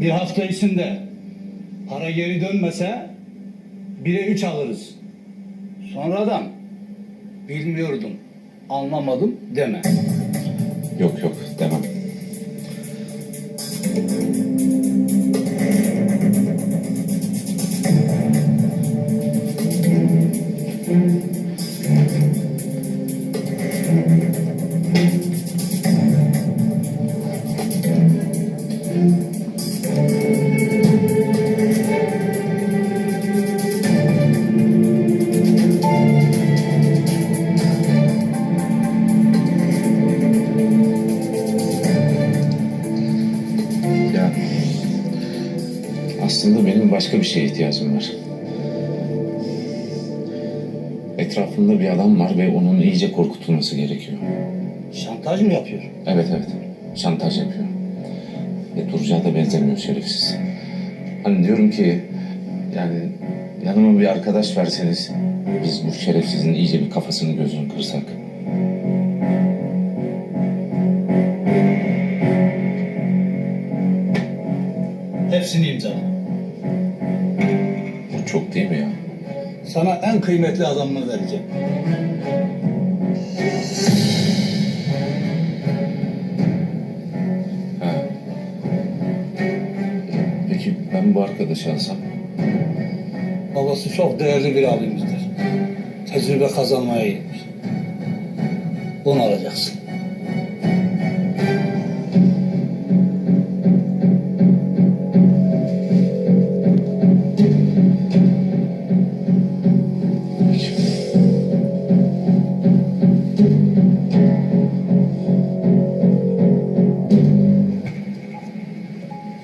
Bir hafta içinde para geri dönmese bire üç alırız. Sonradan bilmiyordum, anlamadım deme. Yok yok demem. Aslında benim başka bir şeye ihtiyacım var. Etrafımda bir adam var ve onun iyice korkutulması gerekiyor. Şantaj mı yapıyor? Evet evet. Şantaj yapıyor. Ve duracağı da benzemiyor şerefsiz. Hani diyorum ki yani yanıma bir arkadaş verseniz biz bu şerefsizin iyice bir kafasını gözünü kırsak. Hepsini imzala. Bu çok değil mi ya? Sana en kıymetli adamını vereceğim. Ha. Peki ben bu arkadaşı alsam? Babası çok değerli bir abimizdir. Tecrübe kazanmaya gitmiş. Onu alacaksın.